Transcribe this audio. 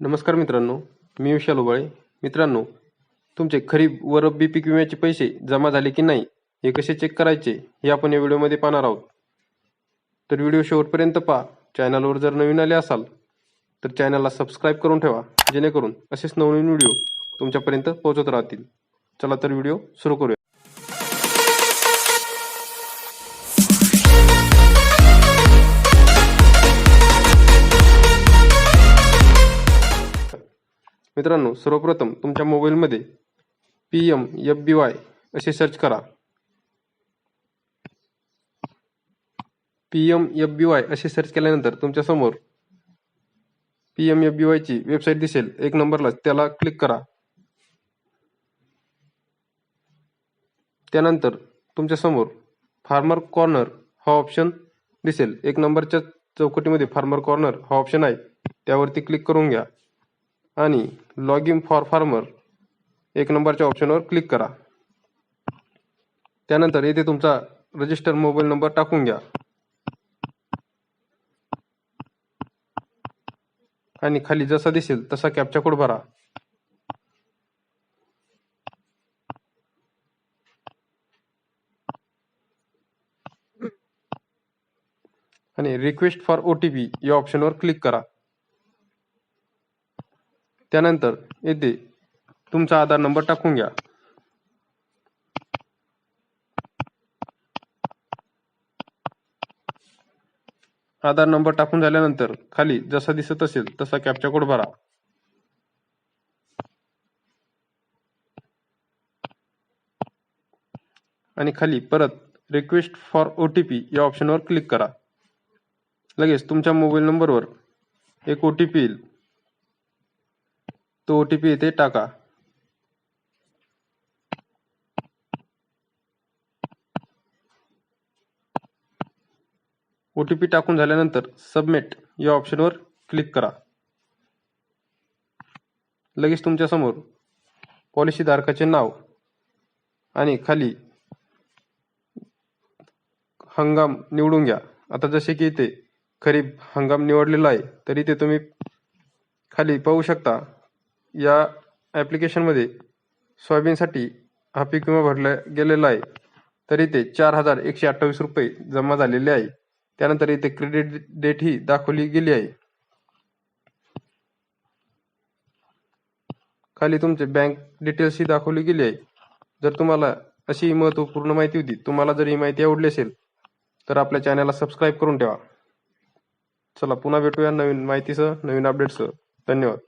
नमस्कार मित्रांनो मी विशाल उबाळे. मित्रांनो तुमचे खरीप व रब्बी पीक विम्याचे पैसे जमा झाले की नाही हे कसे चेक करायचे हे आपण या व्हिडिओमध्ये पाहणार आहोत. तर व्हिडिओ शेवटपर्यंत पहा. चॅनलवर जर नवीन आले असाल तर चॅनलला सबस्क्राईब करून ठेवा जेणेकरून असेच नवनवीन व्हिडिओ तुमच्यापर्यंत पोहोचत राहतील. चला तर व्हिडिओ सुरू करूया. मित्रांनो सर्वप्रथम तुमच्या मोबाईलमध्ये P M F B Y असे सर्च करा. P M F B Y असे सर्च केल्यानंतर तुमच्यासमोर पी एम एफ बी वायची वेबसाईट दिसेल. एक नंबरला त्याला क्लिक करा. त्यानंतर तुमच्यासमोर फार्मर कॉर्नर हा ऑप्शन दिसेल. एक नंबरच्या चौकटीमध्ये फार्मर कॉर्नर हा ऑप्शन आहे. त्यावरती क्लिक करून घ्या. आणि लॉग इन फॉर फार्मर एक नंबरच्या ऑप्शनवर क्लिक करा. त्यानंतर येथे तुमचा रजिस्टर मोबाईल नंबर टाकून घ्या. आणि खाली जसा दिसेल तसा कॅपचा कोड भरा. आणि request for O T P या ऑप्शनवर क्लिक करा. त्यानंतर येथे तुमचा आधार नंबर टाकून घ्या. आधार नंबर टाकून झाल्यानंतर खाली जसा दिसत असेल तसा कॅपचा कोड भरा. आणि खाली परत request for O T P या ऑप्शनवर क्लिक करा. लगेच तुमच्या मोबाईल नंबरवर एक ओ टी पी येईल. तो ओटीपी येथे टाका. ओ टी पी टाकून झाल्यानंतर सबमिट या ऑप्शनवर क्लिक करा. लगेच तुमच्यासमोर पॉलिसी धारकाचे नाव आणि खाली हंगाम निवडून घ्या. आता जसे की इथे खरीप हंगाम निवडलेला आहे तरी ते तुम्ही खाली पाहू शकता. या ॲप्लिकेशनमध्ये सोयाबीनसाठी हा पीक विमा भरला गेलेला आहे. तर इथे चार हजार एकशे अठ्ठावीस रुपये जमा झालेले आहे. त्यानंतर इथे क्रेडिट डेट ही दाखवली गेली आहे. खाली तुमचे बँक डिटेल्स ही दाखवली गेली आहे. जर तुम्हाला अशी महत्त्वपूर्ण माहिती होती तुम्हाला जर ही माहिती आवडली असेल तर आपल्या चॅनलला सबस्क्राईब करून ठेवा. चला पुन्हा भेटूया नवीन माहितीसह नवीन अपडेटसह धन्यवाद.